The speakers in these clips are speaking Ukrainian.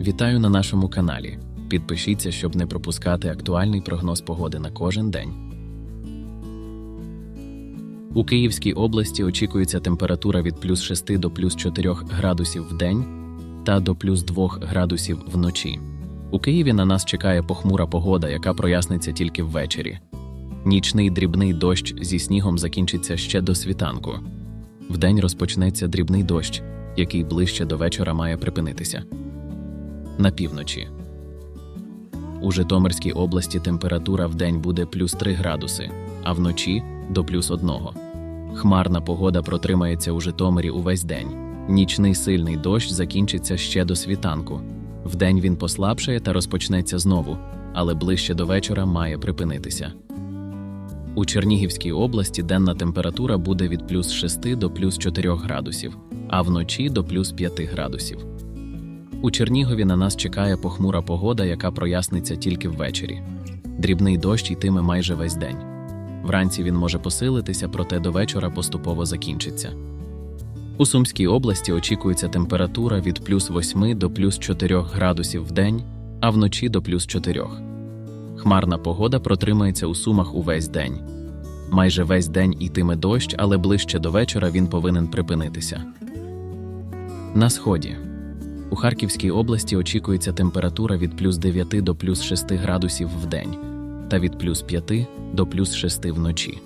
Вітаю на нашому каналі. Підпишіться, щоб не пропускати актуальний прогноз погоди на кожен день. У Київській області очікується температура від плюс 6 до плюс 4 градусів в день та до плюс 2 градусів вночі. У Києві на нас чекає похмура погода, яка проясниться тільки ввечері. Нічний дрібний дощ зі снігом закінчиться ще до світанку. Вдень розпочнеться дрібний дощ, який ближче до вечора має припинитися. На півночі. У Житомирській області температура вдень буде плюс 3 градуси, а вночі до плюс 1. Хмарна погода протримається у Житомирі увесь день. Нічний сильний дощ закінчиться ще до світанку. Вдень він послабшає та розпочнеться знову, але ближче до вечора має припинитися. У Чернігівській області денна температура буде від плюс 6 до плюс 4 градусів, а вночі до плюс 5 градусів. У Чернігові на нас чекає похмура погода, яка проясниться тільки ввечері. Дрібний дощ йтиме майже весь день. Вранці він може посилитися, проте до вечора поступово закінчиться. У Сумській області очікується температура від плюс 8 до плюс 4 градусів в день, а вночі до плюс 4. Хмарна погода протримається у Сумах увесь день. Майже весь день йтиме дощ, але ближче до вечора він повинен припинитися. На сході. У Харківській області очікується температура від плюс 9 до плюс 6 градусів в день та від плюс 5 до плюс 6 вночі.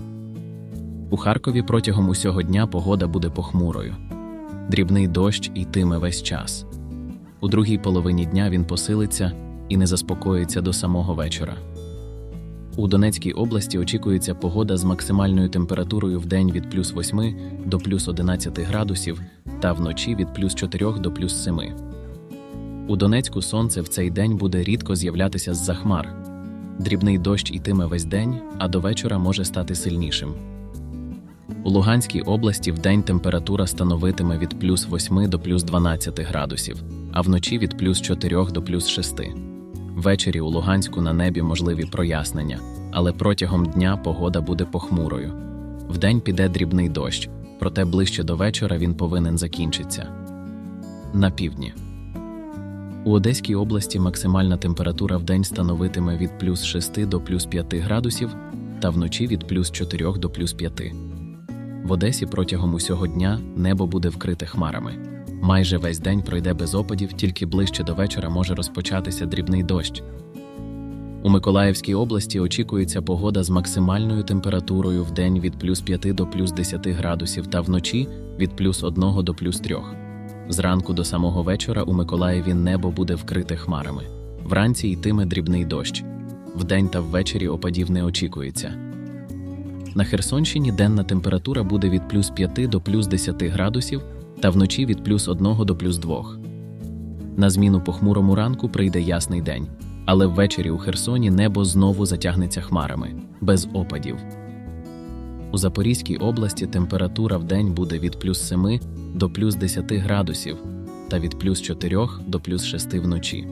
У Харкові протягом усього дня погода буде похмурою. Дрібний дощ йтиме весь час. У другій половині дня він посилиться і не заспокоїться до самого вечора. У Донецькій області очікується погода з максимальною температурою в день від плюс 8 до плюс 11 градусів та вночі від плюс 4 до плюс 7. У Донецьку сонце в цей день буде рідко з'являтися з-за хмар. Дрібний дощ ітиме весь день, а до вечора може стати сильнішим. У Луганській області вдень температура становитиме від плюс 8 до плюс 12 градусів, а вночі від плюс 4 до плюс 6. Ввечері у Луганську на небі можливі прояснення, але протягом дня погода буде похмурою. Вдень піде дрібний дощ, проте ближче до вечора він повинен закінчитися. На півдні. У Одеській області максимальна температура вдень становитиме від плюс 6 до плюс 5 градусів та вночі від плюс 4 до плюс 5. В Одесі протягом усього дня небо буде вкрите хмарами. Майже весь день пройде без опадів, тільки ближче до вечора може розпочатися дрібний дощ. У Миколаївській області очікується погода з максимальною температурою в день від плюс 5 до плюс 10 градусів та вночі від плюс 1 до плюс 3. Зранку до самого вечора у Миколаєві небо буде вкрите хмарами. Вранці йтиме дрібний дощ. Вдень та ввечері опадів не очікується. На Херсонщині денна температура буде від плюс 5 до плюс 10 градусів та вночі від плюс 1 до плюс 2. На зміну похмурому ранку прийде ясний день, але ввечері у Херсоні небо знову затягнеться хмарами, без опадів. У Запорізькій області температура в день буде від плюс 7 до плюс 10 градусів та від плюс 4 до плюс 6 вночі.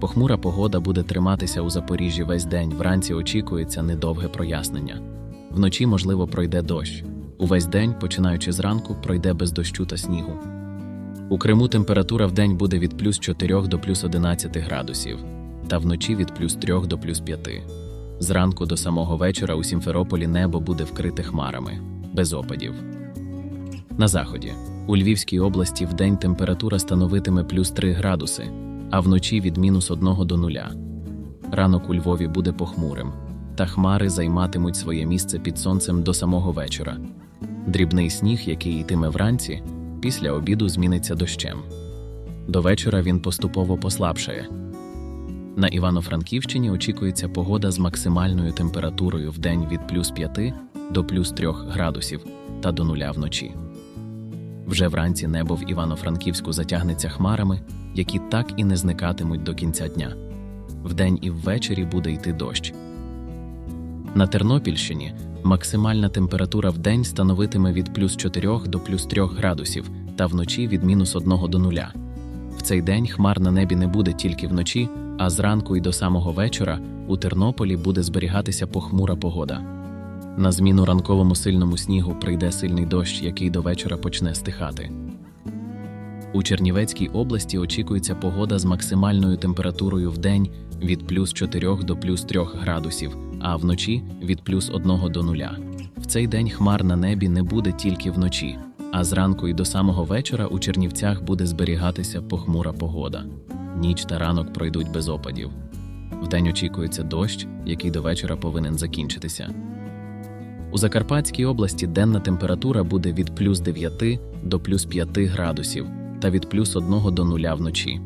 Похмура погода буде триматися у Запоріжжі весь день. Вранці очікується недовге прояснення. Вночі, можливо, пройде дощ. Увесь день, починаючи зранку, пройде без дощу та снігу. У Криму температура в день буде від плюс 4 до плюс 11 градусів, та вночі від плюс 3 до плюс 5. Зранку до самого вечора у Сімферополі небо буде вкрите хмарами, без опадів. На заході. У Львівській області вдень температура становитиме плюс 3 градуси, а вночі від мінус 1 до 0. Ранок у Львові буде похмурим, та хмари займатимуть своє місце під сонцем до самого вечора. Дрібний сніг, який йтиме вранці, після обіду зміниться дощем. До вечора він поступово послабшає. На Івано-Франківщині очікується погода з максимальною температурою в день від плюс 5 до плюс 3 градусів та до нуля вночі. Вже вранці небо в Івано-Франківську затягнеться хмарами, які так і не зникатимуть до кінця дня. Вдень і ввечері буде йти дощ. На Тернопільщині максимальна температура в день становитиме від плюс 4 до плюс 3 градусів та вночі від мінус 1 до 0. Цей день хмар на небі не буде тільки вночі, а зранку і до самого вечора у Тернополі буде зберігатися похмура погода. На зміну ранковому сильному снігу прийде сильний дощ, який до вечора почне стихати. У Чернівецькій області очікується погода з максимальною температурою в день від плюс 4 до плюс 3 градусів, а вночі від плюс 1 до 0. В цей день хмар на небі не буде тільки вночі, а зранку і до самого вечора у Чернівцях буде зберігатися похмура погода. Ніч та ранок пройдуть без опадів. Вдень очікується дощ, який до вечора повинен закінчитися. У Закарпатській області денна температура буде від плюс 9 до плюс 5 градусів та від плюс 1 до 0 вночі.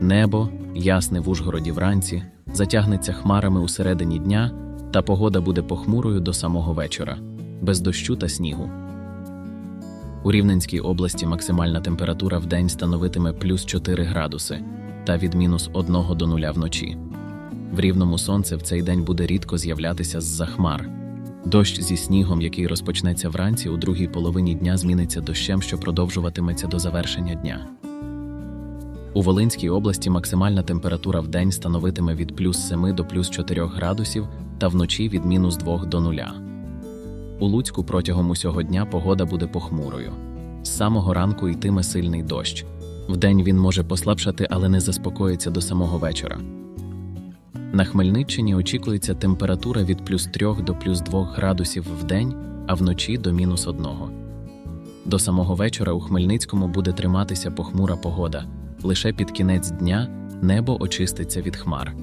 Небо, ясне в Ужгороді вранці, затягнеться хмарами у середині дня, та погода буде похмурою до самого вечора, без дощу та снігу. У Рівненській області максимальна температура в день становитиме плюс 4 градуси та від мінус 1 до 0 вночі. В рівному сонце в цей день буде рідко з'являтися з-за хмар. Дощ зі снігом, який розпочнеться вранці, у другій половині дня зміниться дощем, що продовжуватиметься до завершення дня. У Волинській області максимальна температура в день становитиме від плюс 7 до плюс 4 градусів та вночі від мінус 2 до 0. У Луцьку протягом усього дня погода буде похмурою. З самого ранку йтиме сильний дощ. Вдень він може послабшати, але не заспокоїться до самого вечора. На Хмельниччині очікується температура від плюс 3 до плюс 2 градусів в день, а вночі до мінус 1. До самого вечора у Хмельницькому буде триматися похмура погода. Лише під кінець дня небо очиститься від хмар.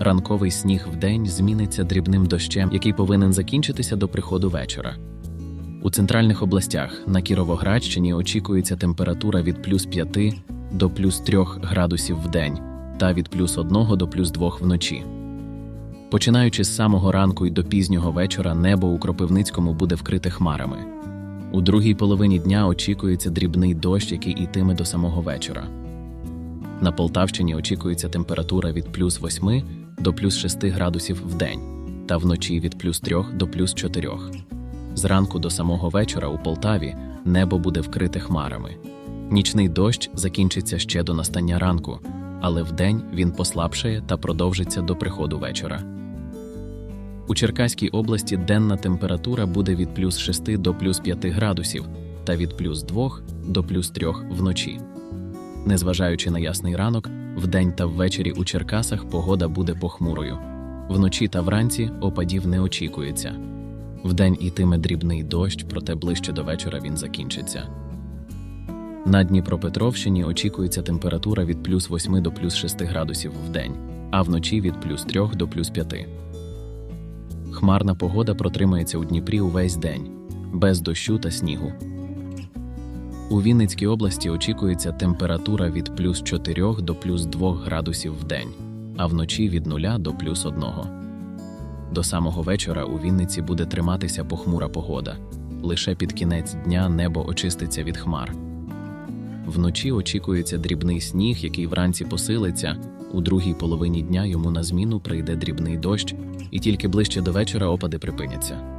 Ранковий сніг вдень зміниться дрібним дощем, який повинен закінчитися до приходу вечора. У центральних областях на Кіровоградщині очікується температура від плюс 5 до плюс 3 градусів в день та від плюс 1 до плюс 2 вночі. Починаючи з самого ранку і до пізнього вечора, небо у Кропивницькому буде вкрите хмарами. У другій половині дня очікується дрібний дощ, який йтиме до самого вечора. На Полтавщині очікується температура від плюс 8 до плюс 6 градусів в день та вночі від плюс 3 до плюс 4. Зранку до самого вечора у Полтаві небо буде вкрите хмарами. Нічний дощ закінчиться ще до настання ранку, але вдень він послабшає та продовжиться до приходу вечора. У Черкаській області денна температура буде від плюс 6 до плюс 5 градусів та від плюс 2 до плюс 3 вночі. Незважаючи на ясний ранок, вдень та ввечері у Черкасах погода буде похмурою. Вночі та вранці опадів не очікується. Вдень ітиме дрібний дощ, проте ближче до вечора він закінчиться. На Дніпропетровщині очікується температура від плюс 8 до плюс 6 градусів в день, а вночі від плюс 3 до плюс 5. Хмарна погода протримається у Дніпрі увесь день, без дощу та снігу. У Вінницькій області очікується температура від плюс 4 до плюс 2 градусів в день, а вночі від 0 до плюс 1. До самого вечора у Вінниці буде триматися похмура погода. Лише під кінець дня небо очиститься від хмар. Вночі очікується дрібний сніг, який вранці посилиться. У другій половині дня йому на зміну прийде дрібний дощ, і тільки ближче до вечора опади припиняться.